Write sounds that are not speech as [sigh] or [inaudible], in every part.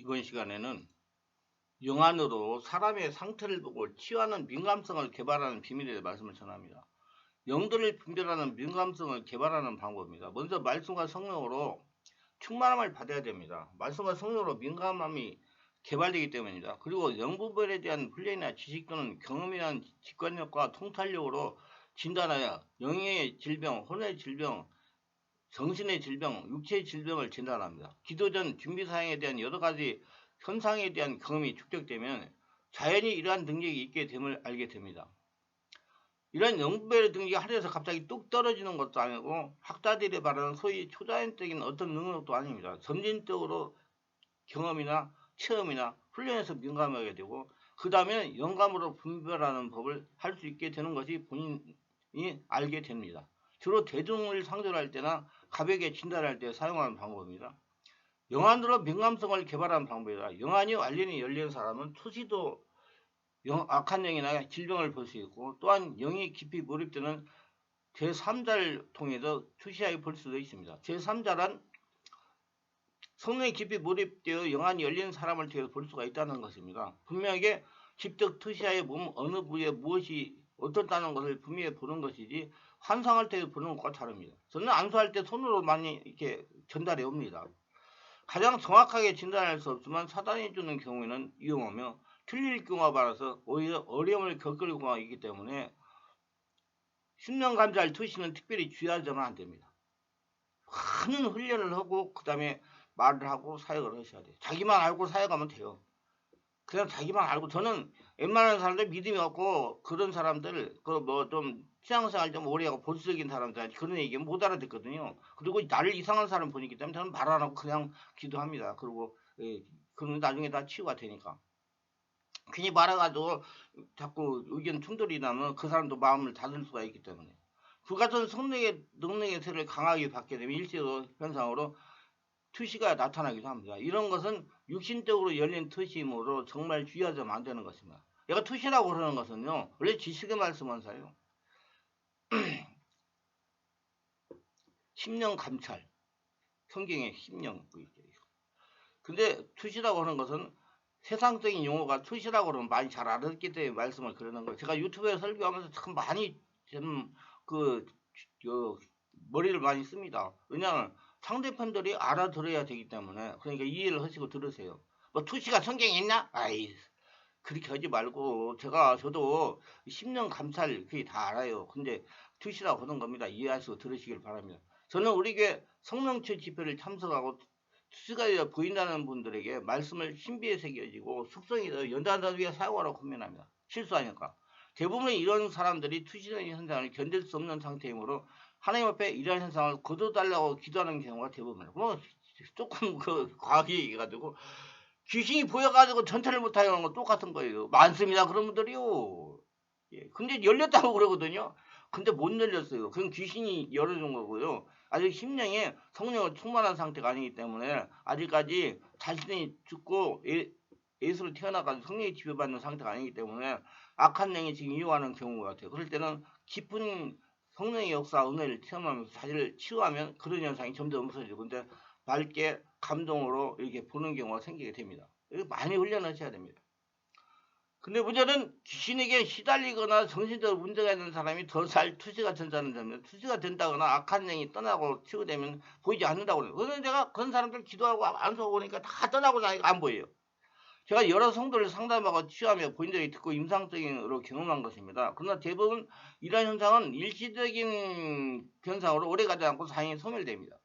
이번 시간에는 영안으로 사람의 상태를 보고 치유하는 민감성을 개발하는 비밀에 대해 말씀을 전합니다. 영들을 분별하는 민감성을 개발하는 방법입니다. 먼저 말씀과 성령으로 충만함을 받아야 됩니다. 말씀과 성령으로 민감함이 개발되기 때문입니다. 그리고 영분별에 대한 훈련이나 지식 또는 경험이나 직관력과 통찰력으로 진단하여 영의 질병, 혼의 질병, 정신의 질병, 육체의 질병을 진단합니다. 기도 전 준비 사항에 대한 여러 가지 현상에 대한 경험이 축적되면 자연히 이러한 능력이 있게 됨을 알게 됩니다. 이런 영분별의 능력이 하루에서 갑자기 뚝 떨어지는 것도 아니고 학자들이 말하는 소위 초자연적인 어떤 능력도 아닙니다. 점진적으로 경험이나 체험이나 훈련에서 민감하게 되고 그 다음에 영감으로 분별하는 법을 할 수 있게 되는 것이 본인이 알게 됩니다. 주로 대중을 상대할 때나 가볍게 진단할 때 사용하는 방법입니다. 영안으로 민감성을 개발하는 방법이다. 영안이 완전히 열린 사람은 투시도 영, 악한 영이나 질병을 볼 수 있고 또한 영이 깊이 몰입되는 제3자를 통해서 투시하게 볼 수도 있습니다. 제3자란 성령이 깊이 몰입되어 영안이 열린 사람을 통해서 볼 수가 있다는 것입니다. 분명하게 직접 투시하에 몸 어느 부위에 무엇이 어떻다는 것을 분명히 보는 것이지 환상할 때 보는 것과 다릅니다. 저는 안수할 때 손으로 많이 이렇게 전달해 옵니다. 가장 정확하게 진단할 수 없지만 사단이 주는 경우에는 위험하며 틀릴 경우가 많아서 오히려 어려움을 겪을 경우가 있기 때문에 10년 감자를 투시는 특별히 주의하자면 안 됩니다. 많은 훈련을 하고 그 다음에 말을 하고 사역을 하셔야 돼요. 자기만 알고 사역하면 돼요. 그냥 자기만 알고 저는 웬만한 사람들 믿음이 없고 그런 사람들 그 뭐 좀 신앙생활 좀 오래 하고 보수적인 사람들 그런 얘기 못 알아듣거든요. 그리고 나를 이상한 사람 보니까 때문에 저는 말 안 하고 그냥 기도합니다. 그리고 예, 그러면 나중에 다 치유가 되니까. 괜히 말해가지고 자꾸 의견 충돌이 나면 그 사람도 마음을 닫을 수가 있기 때문에 그 같은 성령의 능력의 세를 강하게 받게 되면 일시로 현상으로 투시가 나타나기도 합니다. 이런 것은 육신적으로 열린 투시이므로 정말 주의하자면 안 되는 것입니다. 얘가 투시라고 그러는 것은요. 원래 지식의 말씀원사요. [clears throat] 10년 감찰. 성경에 10년 그 있죠. 근데 투시라고 하는 것은 세상적인 용어가 투시라고 그러면 많이 잘 알았기 때문에 말씀을 그러는 거예요. 제가 유튜브에 설교하면서 참 많이 좀그 머리를 많이 씁니다. 왜냐하면 상대편들이 알아들어야 되기 때문에 그러니까 이해를 하시고 들으세요. 뭐 투시가 성경에 있나? 아이 그렇게 하지 말고 제가 저도 10년 감찰 그게 다 알아요. 근데 투시라고 하는 겁니다. 이해하시고 들으시길 바랍니다. 저는 우리 교회 성령체 집회를 참석하고 투시가 보인다는 분들에게 말씀을 신비에 새겨지고 숙성이 연단하기 위해 사용하라고 권면합니다. 실수하니까. 대부분 이런 사람들이 투시는 현상을 견딜 수 없는 상태이므로 하나님 앞에 이러한 현상을 거둬달라고 기도하는 경우가 대부분이에요. 뭐 조금 그 과하게 얘기해가지고 귀신이 보여가지고 전체를 못하는 건 똑같은 거예요. 많습니다. 그런 분들이요. 예. 근데 열렸다고 그러거든요. 근데 못 열렸어요. 그건 귀신이 열어준 거고요. 아직 심령에 성령을 충만한 상태가 아니기 때문에 아직까지 자신이 죽고 예, 예수로 태어나가지고 성령이 지배받는 상태가 아니기 때문에 악한 영이 지금 이용하는 경우가 같아요. 그럴 때는 깊은 성령의 역사, 은혜를 체험하면서 자신을 치유하면 그런 현상이 점점 없어지고 근데 밝게 감동으로 이렇게 보는 경우가 생기게 됩니다. 이거 많이 훈련하셔야 됩니다. 근데 문제는 귀신에게 시달리거나 정신적으로 문제가 있는 사람이 더 잘 투시가 된다는 점이에요. 투시가 된다거나 악한 영이 떠나고 치유되면 보이지 않는다고 그래요. 그런데 제가 그런 사람들 기도하고 안수하고 보니까 다 떠나고 나니까 안 보여요. 제가 여러 성도를 상담하고 치유하며 본인들이 듣고 임상적으로 경험한 것입니다. 그러나 대부분 이러한 현상은 일시적인 현상으로 오래 가지 않고 사형이 소멸됩니다.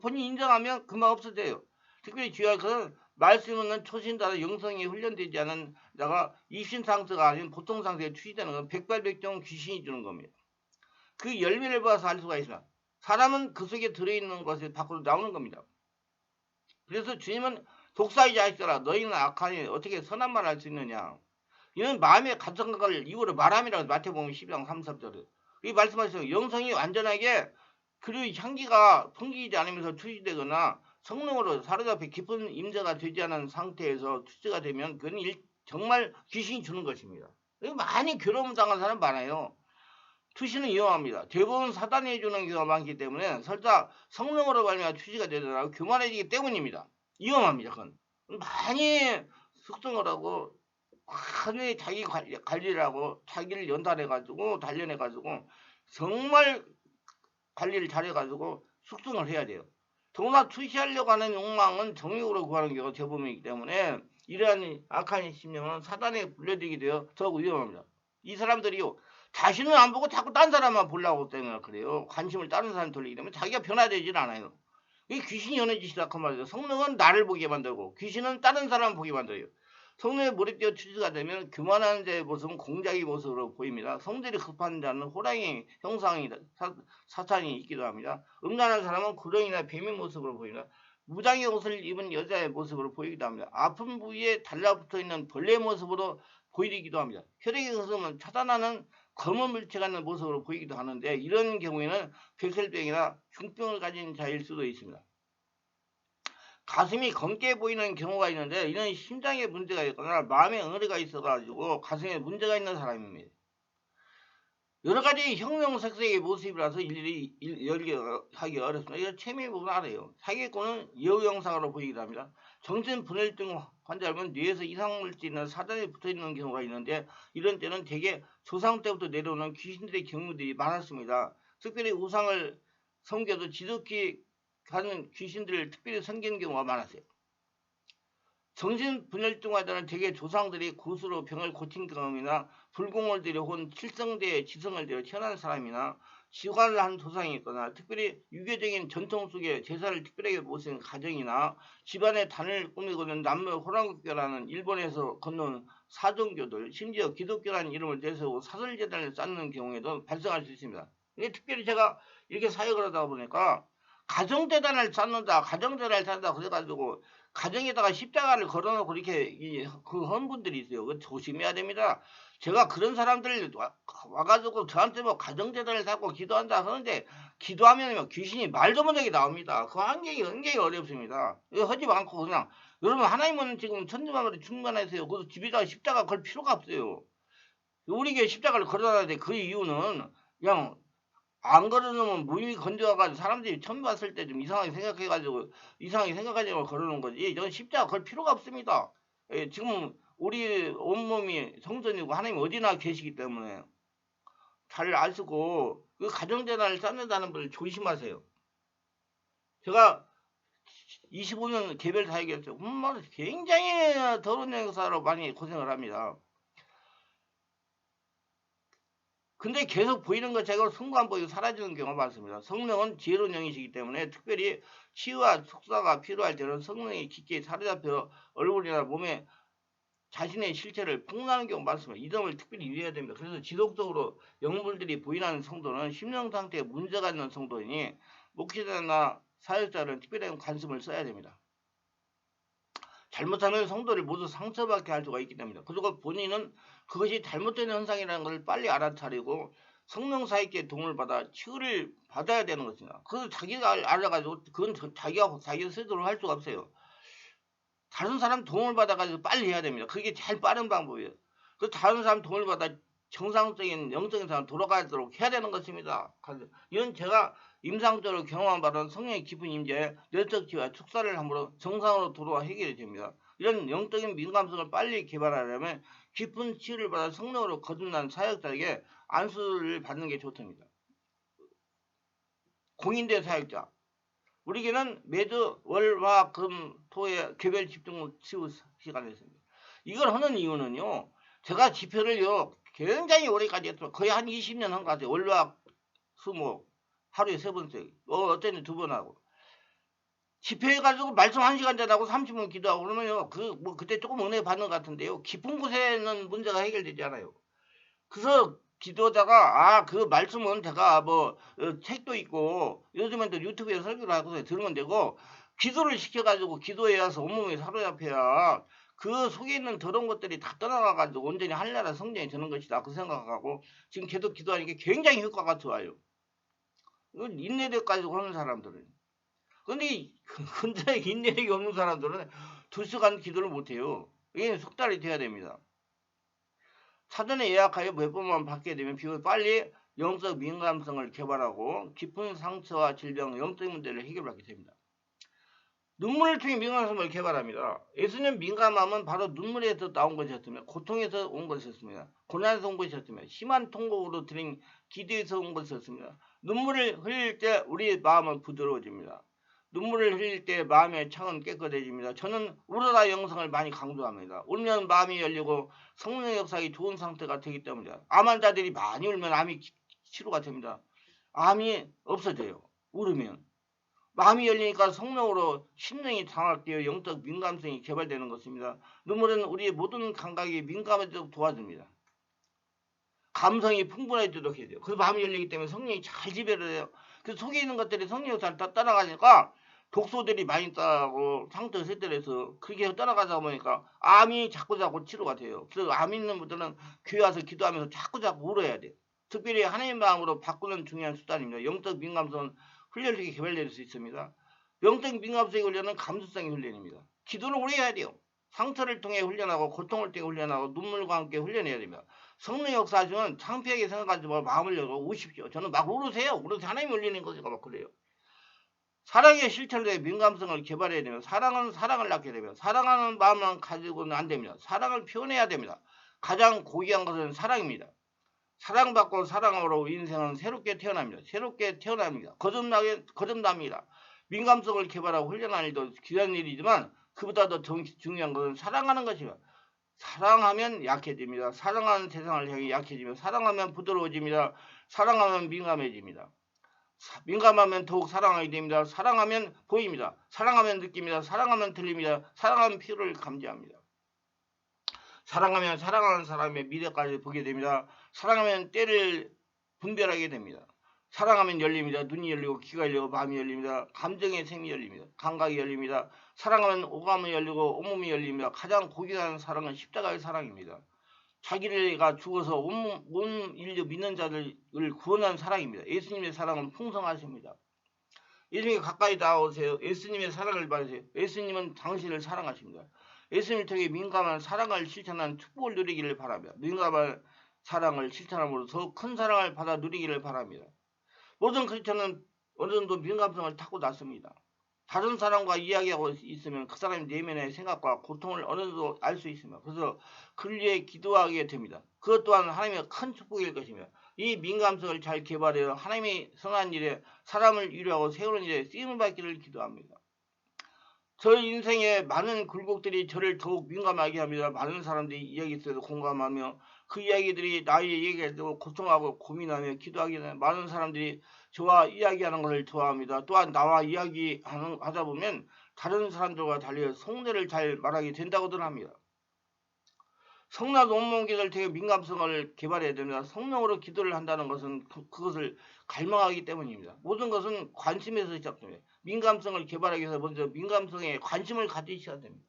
본인 이 인정하면 금방 없어져요. 특별히 주의할 것은 말씀은 초신자의 영성이 훈련되지 않은 자가 입신상태가 아닌 보통 상태에 취지되는 건 백발백중 귀신이 주는 겁니다. 그 열매를 봐서 알 수가 있습니다. 사람은 그 속에 들어있는 것이 밖으로 나오는 겁니다. 그래서 주님은 독사이자 있어라 너희는 악하니 어떻게 선한 말할수 있느냐 이는 마음의 감성각을 이유로 말함이라고 마태복음 12장 3, 4절에 이 말씀하시죠 영성이 완전하게 그리고 향기가 풍기지 않으면서 투시되거나 성령으로 사로잡혀 깊은 임재가 되지 않은 상태에서 투시가 되면 그건 일, 정말 귀신이 주는 것입니다. 많이 괴로움 당한 사람 많아요. 투시는 위험합니다. 대부분 사단이 해주는 경우가 많기 때문에 설사 성령으로 말미암아 투시가 되더라도 교만해지기 때문입니다. 위험합니다. 그건. 많이 숙성을 하고 많이 자기 관리, 관리를 하고 자기를 연단해가지고 단련해가지고 정말 관리를 잘해가지고 숙성을 해야 돼요. 더구나 투시하려고 하는 욕망은 정욕으로 구하는 경우가 대부분이기 때문에 이러한 악한 심령은 사단에 불려들게 되어 더욱 위험합니다. 이 사람들이요 자신은 안 보고 자꾸 딴 사람만 보려고 때문에 그래요. 관심을 다른 사람 돌리기 때문에 자기가 변화되질 않아요. 이 귀신이 연해지기 시작한 말이죠. 성령은 나를 보게 만들고 귀신은 다른 사람 보게 만들어요. 성령에 몰입되어 추지가 되면 교만한 자의 모습은 공작의 모습으로 보입니다. 성질이 급한 자는 호랑이 형상이 사, 사탄이 있기도 합니다. 음란한 사람은 구렁이나 뱀의 모습으로 보입니다. 무장의 옷을 입은 여자의 모습으로 보이기도 합니다. 아픈 부위에 달라붙어 있는 벌레의 모습으로 보이기도 합니다. 혈액의 흐름은 차단하는 검은 물체 같은 모습으로 보이기도 하는데 이런 경우에는 백혈병이나 흉병을 가진 자일 수도 있습니다. 가슴이 검게 보이는 경우가 있는데 이는 심장에 문제가 있거나 마음에 응어리가 있어가지고 가슴에 문제가 있는 사람입니다. 여러 가지 혁명색색의 모습이라서 일일이 열기하기 어렵습니다. 이거 체미 부분 알아요. 사기꾼은 여우 영상으로 보이기도 합니다. 정신 분열증 환자라면 뇌에서 이상물질이나 사단이 붙어있는 경우가 있는데 이런 때는 대개 조상 때부터 내려오는 귀신들의 경우들이 많았습니다. 특별히 우상을 섬겨도 지독히 가는 귀신들을 특별히 섬기는 경우가 많았어요. 정신분열증 환자는 대개 조상들이 구수로 병을 고친 경험이나 불공을 들여 혼 칠성대에 지성을 들여 태어난 사람이나 지관을 한 조상이 있거나 특별히 유교적인 전통 속에 제사를 특별하게 모신 가정이나 집안의 단을 꾸미고 있는 남녀 호랑국교라는 일본에서 건너온 사종교들 심지어 기독교라는 이름을 내세우고 사설재단을 쌓는 경우에도 발생할 수 있습니다. 특별히 제가 이렇게 사역을 하다 보니까 가정재단을 쌓는다 가정재단을 쌓는다 그래가지고 가정에다가 십자가를 걸어놓고 이렇게 그 헌 분들이 있어요. 그 조심해야 됩니다. 제가 그런 사람들 와, 가지고 저한테 뭐 가정재단을 쌓고 기도한다 하는데 기도하면 귀신이 말도 못하게 나옵니다. 그 환경이 굉장히 어렵습니다. 하지 않고 그냥 여러분 하나님은 지금 천지만으로 충만하세요. 그래서 집에다가 십자가 걸 필요가 없어요. 우리 게 십자가를 걸어놔야 돼. 그 이유는 그냥 안 걸어놓으면 무의미 건져가지고 사람들이 처음 봤을 때 좀 이상하게 생각해가지고 이상하게 생각하지고 걸어놓은 거지. 이건 십자가 걸 필요가 없습니다. 예, 지금 우리 온몸이 성전이고 하나님 어디나 계시기 때문에 잘 아시고 그 가정재단을 쌓는다는 분을 조심하세요. 제가 25년 개별 사역했어요. 정말 굉장히 더러운 행사로 많이 고생을 합니다. 근데 계속 보이는 것 제가 순간 보이고 사라지는 경우가 많습니다. 성령은 지혜로운 영이시기 때문에 특별히 치유와 속사가 필요할 때는 성령이 깊게 사로잡혀 얼굴이나 몸에 자신의 실체를 폭로하는 경우가 많습니다. 이 점을 특별히 유의해야 됩니다. 그래서 지속적으로 영물들이 보이는 성도는 심령 상태에 문제가 있는 성도이니 목회자나 사역자는 특별한 관심을 써야 됩니다. 잘못하면 성도를 모두 상처받게 할 수가 있기 때문에 그리고 본인은 그것이 잘못된 현상이라는 것을 빨리 알아차리고 성령사에게 도움을 받아 치유를 받아야 되는 것입니다. 그걸 자기가 알아가지고 그건 자기가 자기 스스로 할 수가 없어요. 다른 사람 도움을 받아가지고 빨리 해야 됩니다. 그게 제일 빠른 방법이에요. 그 다른 사람 도움을 받아 정상적인 영적인 사람 돌아가도록 해야 되는 것입니다. 이런 제가 임상적으로 경험한 바는 성령의 깊은 임재에 뇌적지와 축사를 함으로 정상으로 돌아와 해결이 됩니다. 이런 영적인 민감성을 빨리 개발하려면 깊은 치유를 받아 성령으로 거듭난 사역자에게 안수를 받는 게 좋답니다. 공인된 사역자. 우리에게는 매주 월, 화, 금, 토의 개별 집중 치유 시간이 있습니다. 이걸 하는 이유는요. 제가 집회를요. 굉장히 오래까지 했어 거의 한 20년 한 것 같아요. 월, 화, 수목. 하루에 세 번째. 어, 어때는 두번 하고. 집회해가지고 말씀 한 시간 전하고 30분 기도하고 그러면요. 그, 뭐, 그때 조금 은혜 받는 것 같은데요. 깊은 곳에는 문제가 해결되지 않아요. 그래서 기도자가, 아, 그 말씀은 제가 뭐, 어, 책도 있고, 요즘엔 또 유튜브에 설교를 하고 들으면 되고, 기도를 시켜가지고 기도해 와서 온몸에 사로잡혀야 그 속에 있는 더러운 것들이 다 떠나가가지고 온전히 한나라 성장이 되는 것이다. 그 생각하고 지금 계속 기도하니까 굉장히 효과가 좋아요. 이건 인내력 가지고 하는 사람들은. 근데, [laughs] 근데 인내력이 없는 사람들은 두 시간 기도를 못해요. 이게 속달이 돼야 됩니다. 사전에 예약하여 몇 번만 받게 되면 비록 빨리 영적 민감성을 개발하고 깊은 상처와 질병, 영적 문제를 해결하게 됩니다. 눈물을 통해 민감성을 개발합니다. 예수님 민감함은 바로 눈물에서 나온 것이었으며 고통에서 온 것이었습니다. 고난에서 온 것이었으며 심한 통곡으로 드린 기도에서 온 것이었습니다. 눈물을 흘릴 때 우리 마음은 부드러워집니다. 눈물을 흘릴 때 마음의 창은 깨끗해집니다. 저는 우러라 영성을 많이 강조합니다. 울면 마음이 열리고 성령 역사가 좋은 상태가 되기 때문입니다. 암환자들이 많이 울면 암이 기- 치료가 됩니다. 암이 없어져요. 울으면. 마음이 열리니까 성령으로 심령이 장악되어 영적 민감성이 개발되는 것입니다. 눈물은 우리의 모든 감각이 민감해지도록 도와줍니다. 감성이 풍부해지도록 해야 돼요. 그 마음이 열리기 때문에 성령이 잘 지배를 해요. 그 속에 있는 것들이 성령이 잘 따- 따라가니까 독소들이 많이 따라가고 상처 세대에서 그렇게 따라가다 보니까 암이 자꾸 자꾸 치료가 돼요. 그래서 암 있는 분들은 교회 와서 기도하면서 자꾸 자꾸 울어야 돼요. 특별히 하나님 마음으로 바꾸는 중요한 수단입니다. 영적 민감성은 훈련력이 개발될 수 있습니다. 영적 민감성이 훈련은 감수성의 훈련입니다. 기도는 오래 해야 돼요. 상처를 통해 훈련하고 고통을 통해 훈련하고 눈물과 함께 훈련해야 됩니다. 성령 역사하시면 창피하게 생각하지 말고 마음을 열고 오십시오. 저는 막 울으세요. 울으세요. 하나님 울리는 거니까 막 그래요. 사랑의 실천에 민감성을 개발해야 되면 사랑은 사랑을 낳게 되면 사랑하는 마음만 가지고는 안 됩니다. 사랑을 표현해야 됩니다. 가장 고귀한 것은 사랑입니다. 사랑받고 사랑으로 인생은 새롭게 태어납니다. 새롭게 태어납니다. 거듭나게 거듭납니다. 민감성을 개발하고 훈련하는 일도 귀한 일이지만 그보다 더 정- 중요한 것은 사랑하는 것입니다. 사랑하면 약해집니다. 사랑하는 세상을 향해 약해지며 사랑하면 부드러워집니다. 사랑하면 민감해집니다. 사- 민감하면 더욱 사랑하게 됩니다. 사랑하면 보입니다. 사랑하면 느낍니다. 사랑하면 들립니다. 사랑하면 피로를 감지합니다. 사랑하면 사랑하는 사람의 미래까지 보게 됩니다. 사랑하면 때를 분별하게 됩니다. 사랑하면 열립니다. 눈이 열리고 귀가 열리고 마음이 열립니다. 감정의 생이 열립니다. 감각이 열립니다. 사랑하면 오감이 열리고 온몸이 열립니다. 가장 고귀한 사랑은 십자가의 사랑입니다. 자기가 죽어서 온, 온 인류 믿는 자들을 구원한 사랑입니다. 예수님의 사랑은 풍성하십니다. 예수님이 가까이 나오세요. 예수님의 사랑을 받으세요. 예수님은 당신을 사랑하십니다. 예수님을 통해 민감한 사랑을 실천한 축복을 누리기를 바랍니다. 민감한 사랑을 실천함으로 더큰 사랑을 받아 누리기를 바랍니다. 모든 크리스천은 어느 정도 민감성을 타고 났습니다. 다른 사람과 이야기하고 있으면 그 사람의 내면의 생각과 고통을 어느 정도 알 수 있습니다. 그래서 위해 기도하게 됩니다. 그것 또한 하나님의 큰 축복일 것이며 이 민감성을 잘 개발하여 하나님의 선한 일에 사람을 위로하고 세우는 일에 쓰임을 받기를 기도합니다. 저 인생의 많은 굴곡들이 저를 더욱 민감하게 합니다. 많은 사람들이 이야기 때도 공감하며 그 이야기들이 나의 듣고 고통하고 고민하며 기도하게 되는 많은 사람들이 저와 이야기하는 것을 좋아합니다. 또한 나와 이야기하는 하다 보면 다른 사람들과 달리 속내를 잘 말하게 된다고들 합니다. 성난 온몸기를 통해 민감성을 개발해야 됩니다. 성령으로 기도를 한다는 것은 그, 그것을 갈망하기 때문입니다. 모든 것은 관심에서 시작됩니다. 민감성을 개발하기 위해서 먼저 민감성에 관심을 가지셔야 됩니다.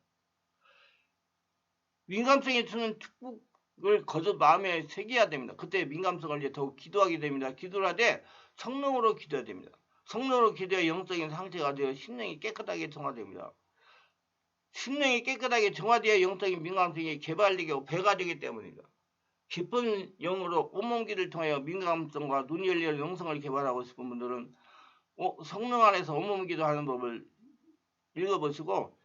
민감성이 주는 축복을 거듭 마음에 새겨야 됩니다. 그때 민감성을 이제 더욱 기도하게 됩니다. 기도를 하되 성령으로 기도해야 됩니다. 성령으로 기도해 영적인 상태가 되어 심령이 깨끗하게 정화됩니다. 심령이 깨끗하게 정화되어 영적인 민감성이 개발되고 배가 되기 때문입니다. 깊은 영으로 온몸기를 통하여 민감성과 눈이 열리는 영성을 개발하고 싶은 분들은 어, 성령 안에서 온몸기도 하는 법을 읽어보시고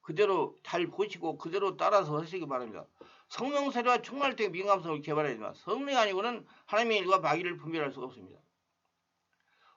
그대로 잘 보시고 그대로 따라서 하시기 바랍니다. 성령 세례와 충만할 때 민감성을 개발해야 됩니다. 성령이 아니고는 하나님의 일과 마귀를 분별할 수가 없습니다.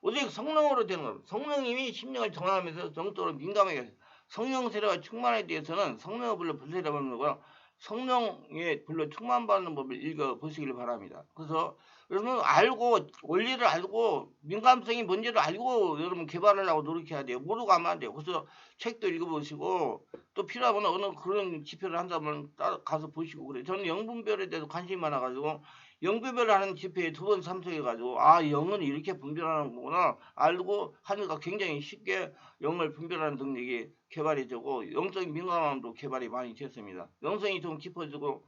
오직 성령으로 되는 겁니다. 성령님이 심령을 정하면서 정적으로 민감하게. 성령 세례와 충만에 대해서는 성령의 불로 불세례받는 거고요. 성령의 불로 충만받는 법을 읽어 보시길 바랍니다. 그래서 여러분 알고 원리를 알고 민감성이 뭔지를 알고 여러분 개발하려고 노력해야 돼요. 모르고 하면 안 돼요. 그래서 책도 읽어보시고 또 필요하면 어느 그런 집회를 한다면 따라 가서 보시고 그래요. 저는 영분별에 대해서 관심이 많아가지고 영분별을 하는 집회에 두 번 참석해가지고 아 영은 이렇게 분별하는 거구나 알고 하니까 굉장히 쉽게 영을 분별하는 능력이 개발이 되고 영적인 민감함도 개발이 많이 됐습니다. 영성이 좀 깊어지고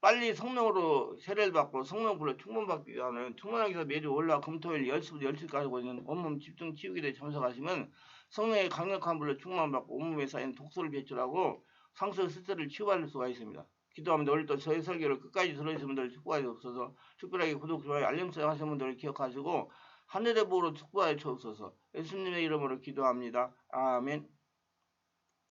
빨리 성령으로 세례를 받고 성령 불로 충만받기 위하는 충만하게서 매주 월화 금토일 10시부터 10시까지 하고 있는 온몸 집중 치유기도에 참석하시면 성령의 강력한 불로 충만받고 온몸에 쌓인 독소를 배출하고 상처 스트레스를 치유받을 수가 있습니다. 기도하면 오늘도 저희 설교를 끝까지 들어주신 분들 축복하시 없어서 특별하게 구독, 좋아요, 알림 설정 하신 분들을 기억하시고 하늘의 보로 특보하여 주옵소서. 예수님의 이름으로 기도합니다. 아멘.